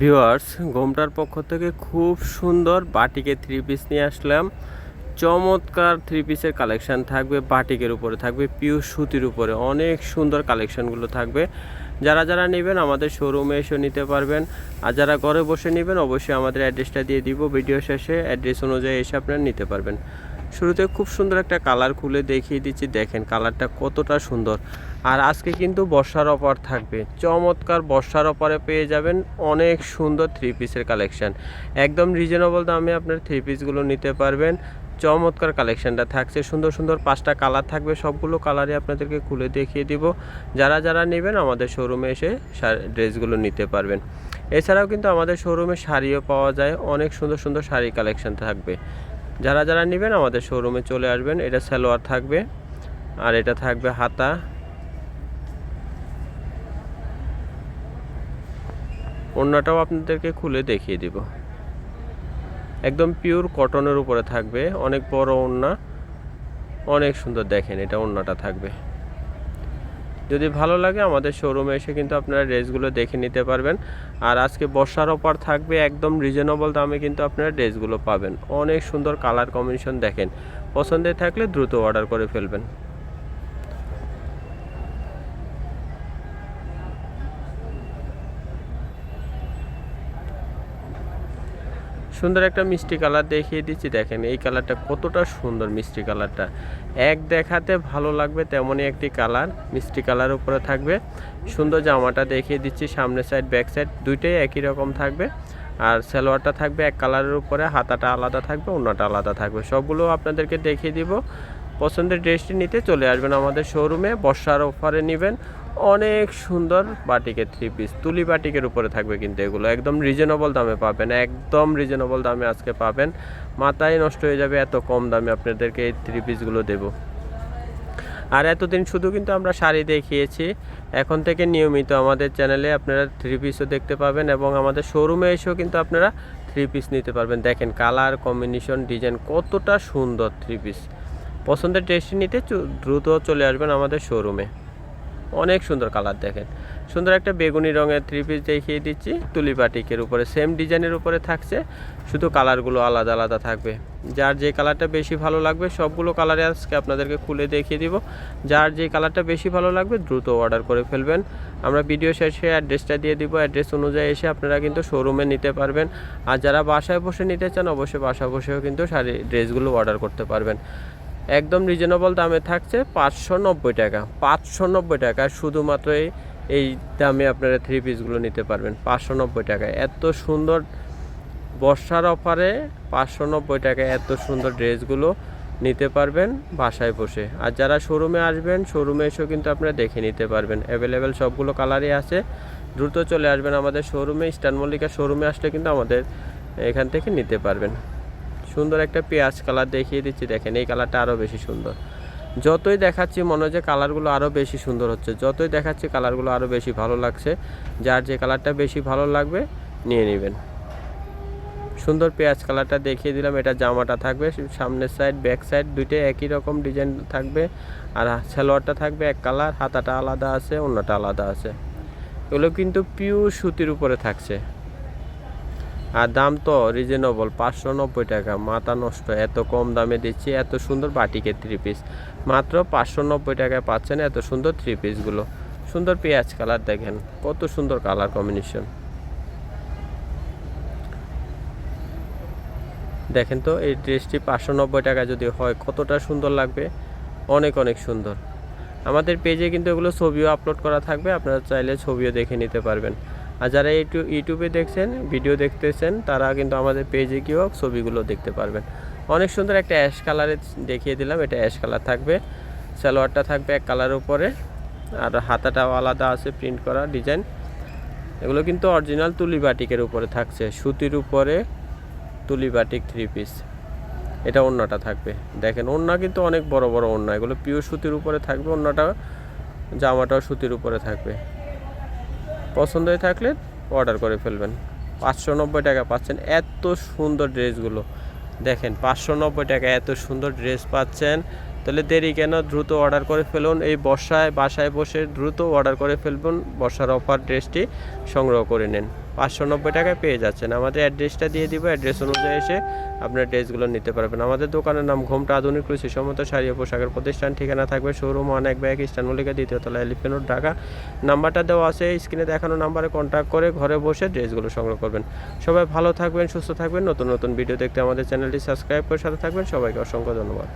Viewers গোমটার পক্ষ থেকে খুব সুন্দর বাটিকে থ্রি পিস নিয়ে আসলাম। চমৎকার থ্রি পিসের কালেকশান থাকবে, বাটিকের উপরে থাকবে পিওর সুতির উপরে। অনেক সুন্দর কালেকশানগুলো থাকবে। যারা যারা নেবেন আমাদের শোরুমে এসে নিতে পারবেন। আর যারা ঘরে বসে নেবেন, অবশ্যই আমাদের অ্যাড্রেসটা দিয়ে দিব। ভিডিও শেষে অ্যাড্রেস অনুযায়ী এসে আপনারা নিতে পারবেন। শুরুতে খুব সুন্দর একটা কালার খুলে দেখিয়ে দিচ্ছি। দেখেন কালারটা কতটা সুন্দর। আর আজকে কিন্তু বর্ষার অফার থাকবে। চমৎকার বর্ষার অফারে পেয়ে যাবেন অনেক সুন্দর থ্রি পিসের কালেকশান একদম রিজনেবল দামে আপনার থ্রি পিসগুলো নিতে পারবেন। চমৎকার কালেকশানটা থাকছে। সুন্দর সুন্দর পাঁচটা কালার থাকবে। সবগুলো কালারই আপনাদেরকে খুলে দেখিয়ে দিব। যারা যারা নেবেন আমাদের শোরুমে এসে ড্রেসগুলো নিতে পারবেন। এছাড়াও কিন্তু আমাদের শোরুমে শাড়িও পাওয়া যায়। অনেক সুন্দর সুন্দর শাড়ি কালেকশন থাকবে। যারা যারা নেবেন আমাদের শোরুমে চলে আসবেন। এটা সালোয়ার থাকবে আর এটা থাকবে হাতা। ওড়নাটাও আপনাদেরকে খুলে দেখিয়ে দিব। একদম পিওর কটনের উপরে থাকবে। অনেক বড় ওড়না। অনেক সুন্দর দেখেন এটা ওড়নাটা থাকবে। যদি ভালো লাগে আমাদের শোরুমে এসে কিন্তু আপনারা ড্রেসগুলো দেখে নিতে পারবেন। আর আজকে বর্ষার ওপর থাকবে, একদম রিজনেবল দামে কিন্তু আপনারা ড্রেসগুলো পাবেন। অনেক সুন্দর কালার কম্বিনেশন দেখেন। পছন্দের থাকলে দ্রুত অর্ডার করে ফেলবেন। সুন্দর একটা মিষ্টি কালার দেখিয়ে দিচ্ছি। দেখেন, এই কালারটা কতটা সুন্দর মিষ্টি কালারটা। এক দেখাতে ভালো লাগবে তেমনই একটি কালার, মিষ্টি কালার উপরে থাকবে। সুন্দর জামাটা দেখিয়ে দিচ্ছি সামনের সাইড ব্যাক সাইড দুইটাই একই রকম থাকবে। আর সালোয়ারটা থাকবে এক কালারের উপরে, হাতাটা আলাদা থাকবে অন্যটা আলাদা থাকবে। সবগুলো আপনাদেরকে দেখিয়ে দিব। পছন্দের ড্রেসটি নিতে চলে আসবেন আমাদের শোরুমে বর্ষার অফারে নেবেন। অনেক সুন্দর বাটিকের থ্রি পিস তুলি বাটিকের উপরে থাকবে কিন্তু এগুলো। একদম রিজনেবল দামে পাবেন, একদম রিজনেবল দামে আজকে পাবেন। মাথায় নষ্ট হয়ে যাবে এত কম দামে আপনাদেরকে এই থ্রি পিসগুলো দেবো। আর এতদিন শুধু কিন্তু আমরা শাড়ি দেখিয়েছি। এখন থেকে নিয়মিত আমাদের চ্যানেলে আপনারা থ্রি পিসও দেখতে পাবেন এবং আমাদের শোরুমে এসেও কিন্তু আপনারা থ্রি পিস নিতে পারবেন। দেখেন কালার কম্বিনেশন ডিজাইন কতটা সুন্দর থ্রি পিস পছন্দের ড্রেসটি নিতে দ্রুত চলে আসবেন আমাদের শোরুমে অনেক সুন্দর কালার দেখেন। সুন্দর একটা বেগুনি রঙের থ্রি পিস দেখিয়ে দিচ্ছি। তুলি বাটিকের উপরে সেম ডিজাইনের উপরে থাকছে। শুধু কালারগুলো আলাদা আলাদা থাকবে। যার যে কালারটা বেশি ভালো লাগবে, সবগুলো কালারে আজকে আপনাদেরকে খুলে দেখিয়ে দিব। যার যে কালারটা বেশি ভালো লাগবে, দ্রুত অর্ডার করে ফেলবেন। আমরা ভিডিও শেষে অ্যাড্রেসটা দিয়ে দিব। অ্যাড্রেস অনুযায়ী এসে আপনারা কিন্তু শোরুমে নিতে পারবেন। আর যারা বাসায় বসে নিতে চান, অবশ্যই বাসায় বসেও কিন্তু শাড়ি ড্রেসগুলো অর্ডার করতে পারবেন। একদম রিজনেবল দামে থাকছে পাঁচশো নব্বই টাকা। পাঁচশো নব্বই টাকা শুধুমাত্র এই দামে আপনারা থ্রি পিসগুলো নিতে পারবেন, পাঁচশো নব্বই টাকায়। এত সুন্দর বর্ষার অফারে পাঁচশো নব্বই টাকায় এত সুন্দর ড্রেসগুলো নিতে পারবেন বাসায় বসে। আর যারা শোরুমে আসবেন শোরুমে এসেও কিন্তু আপনারা দেখে নিতে পারবেন। অ্যাভেলেবেল সবগুলো কালারই আছে। দ্রুত চলে আসবেন আমাদের শোরুমে স্টান মল্লিকা শোরুমে আসলে কিন্তু আমাদের এখান থেকে নিতে পারবেন। সুন্দর একটা পেঁয়াজ কালার দেখিয়ে দিচ্ছি। দেখেন, এই কালারটা আরও বেশি সুন্দর। যতই দেখাচ্ছি মনে হয় যে কালারগুলো আরও বেশি সুন্দর হচ্ছে। যতই দেখাচ্ছি কালারগুলো আরও বেশি ভালো লাগছে। যার যে কালারটা বেশি ভালো লাগবে, নিয়ে নেবেন। সুন্দর পেঁয়াজ কালারটা দেখিয়ে দিলাম। এটা জামাটা থাকবে। সামনের সাইড ব্যাক সাইড দুইটাই একই রকম ডিজাইন থাকবে। আর সালোয়ারটা থাকবে এক কালার, হাতাটা আলাদা আছে, অন্যটা আলাদা আছে। এগুলো কিন্তু পিওর সুতির উপরে থাকছে। আর দাম তো রিজনেবল পাঁচশো নব্বই টাকা। মাথা নষ্ট, এত কম দামে দিচ্ছি, এত সুন্দর বাটিকের থ্রি পিস মাত্র পাঁচশো নব্বই টাকায় পাচ্ছেন এত সুন্দর থ্রি পিসগুলো সুন্দর পেঁয়াজ কালার দেখেন, কত সুন্দর কালার কম্বিনেশন দেখেন তো, এই ড্রেসটি পাঁচশো নব্বই টাকা যদি হয়, কতটা সুন্দর লাগবে? অনেক অনেক সুন্দর। আমাদের পেজে কিন্তু এগুলো ছবিও আপলোড করা থাকবে, আপনারা চাইলে ছবিও দেখে নিতে পারবেন। আর যারা ইউটিউব ইউটিউবে দেখছেন, ভিডিও দেখতেছেন, তারা কিন্তু আমাদের পেজে গিয়েও ছবিগুলো দেখতে পারবেন। অনেক সুন্দর একটা অ্যাশ কালারে দেখিয়ে দিলাম, এটা অ্যাশ কালার থাকবে। সালোয়ারটা থাকবে এক কালারের উপরে, আর হাতাটাও আলাদা আছে প্রিন্ট করা ডিজাইন এগুলো কিন্তু অরিজিনাল তুলি বাটিকের উপরে থাকছে, সুতির উপরে তুলি বাটিক থ্রি পিস এটা ওড়নাটা থাকবে। দেখেন, ওড়না কিন্তু অনেক বড় বড় ওড়না। এগুলো পিওর সুতির উপরে থাকবে, ওড়নাটা জামাটাও সুতির উপরে থাকবে। পছন্দ হয়ে থাকলে অর্ডার করে ফেলবেন। পাঁচশো নব্বই টাকা পাচ্ছেন। এত সুন্দর ড্রেসগুলো দেখেন, পাঁচশো নব্বই টাকা এত সুন্দর ড্রেস পাচ্ছেন। তাহলে দেরি কেন? দ্রুত অর্ডার করে ফেলুন। এই বর্ষায় বাসায় বসে দ্রুত অর্ডার করে ফেলবেন। বর্ষার অফার ড্রেসটি সংগ্রহ করে নিন। পাঁচশো নব্বই টাকায় পেয়ে যাচ্ছেন। আমাদের অ্যাড্রেসটা দিয়ে দিব। অ্যাড্রেস অনুযায়ী এসে আপনার ড্রেসগুলো নিতে পারবেন। আমাদের দোকানের নাম ঘোমটা আধুনিক কৃষি সম্মত শাড়ি ও পোশাকের প্রতিষ্ঠান। ঠিকানা থাকবে শোরুম অনেক ব্যাগ ইস্টান মল্লিকা দ্বিতীয় তলা এলিফেনোর ঢাকা। নাম্বারটা দেওয়া আছে স্ক্রিনে দেখানো নাম্বারে কন্ট্যাক্ট করে ঘরে বসে ড্রেসগুলো সংগ্রহ করবেন। সবাই ভালো থাকবেন, সুস্থ থাকবেন। নতুন নতুন ভিডিও দেখতে আমাদের চ্যানেলটি সাবস্ক্রাইব করে সাথে থাকবেন। সবাইকে অসংখ্য ধন্যবাদ।